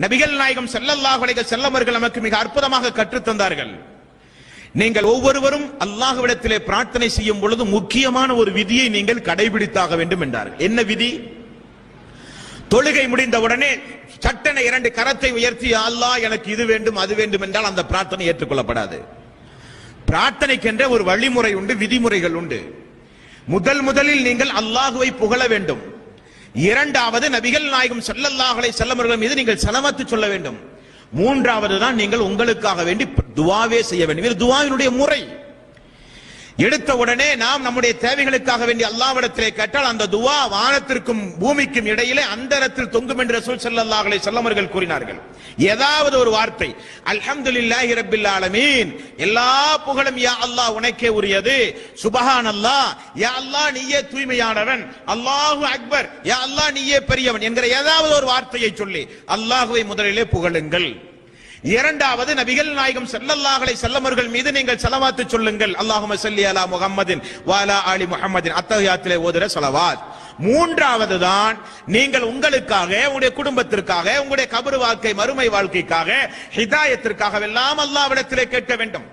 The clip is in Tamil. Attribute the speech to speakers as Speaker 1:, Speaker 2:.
Speaker 1: நபிகள் நாயகம் செல்லல்லாஹ் செல்லவர்கள் நமக்கு மிக அற்புதமாக கற்றுத் தந்தார்கள். நீங்கள் ஒவ்வொருவரும் அல்லாஹ்விடத்திலே பிரார்த்தனை செய்யும் பொழுது முக்கியமான ஒரு விதியை நீங்கள் கடைபிடித்தாக வேண்டும் என்றார்கள். என்ன விதி? தொழுகை முடிந்தவுடனே சட்டென இரண்டு கரத்தை உயர்த்தி அல்லாஹ் எனக்கு இது வேண்டும் அது வேண்டும் என்றால் அந்த பிரார்த்தனை ஏற்றுக்கொள்ளப்படாது. பிரார்த்தனைக்கென்ற ஒரு வழிமுறை உண்டு விதிமுறைகள் உண்டு. முதல் முதலில் நீங்கள் அல்லாஹுவை புகழ வேண்டும். இரண்டாவது நபிகள் நாயகம் செல்லல்லாஹலை செல்லமர்கள் மீது நீங்கள் செலவத்து சொல்ல வேண்டும். மூன்றாவது தான் நீங்கள் உங்களுக்காக வேண்டி துவாவே செய்ய வேண்டும். இது துவாவினுடைய முறை. எடுத்த உடனே நாம் நம்முடைய தேவைகளுக்காக வேண்டிய அல்லாவிடத்திலே கேட்டால் அந்த துவா வானத்திற்கும் பூமிக்கும் இடையிலே அந்தரத்தில் தொங்கும் என்று ரசூல் ஸல்லல்லாஹு அலைஹி கூறினார்கள். ஏதாவது ஒரு வார்த்தை அல்ஹம்துலில்லாஹி ரபில் ஆலமீன் எல்லா புகழும் யா அல்லாஹ் உனக்கே உரியது. சுபஹான் அல்லாஹ் யா அல்லாஹ் நீயே தூய்மையானவன். அல்லாஹு அக்பர் யா அல்லாஹ் நீயே பெரியவன் என்கிற ஏதாவது ஒரு வார்த்தையை சொல்லி அல்லாஹுவை முதலிலே புகழுங்கள். இரண்டாவது நபிகள் நாயகம் செல்லல்லாஹலை செல்லமர்கள் மீது நீங்கள் செலவாத்து சொல்லுங்கள். அல்லாஹும ஸல்லி அலா முஹம்மதின் வாலா அலி முகமதின் அத்தகையாத்திலே அத்தஹியாத்திலே ஓதுற செலவாத் மூன்றாவது தான் நீங்கள் உங்களுக்காக உங்களுடைய குடும்பத்திற்காக உங்களுடைய கபரு வாழ்க்கை மறுமை வாழ்க்கைக்காக ஹிதாயத்திற்காக எல்லாம் அல்லாவிடத்திலே கேட்க வேண்டும்.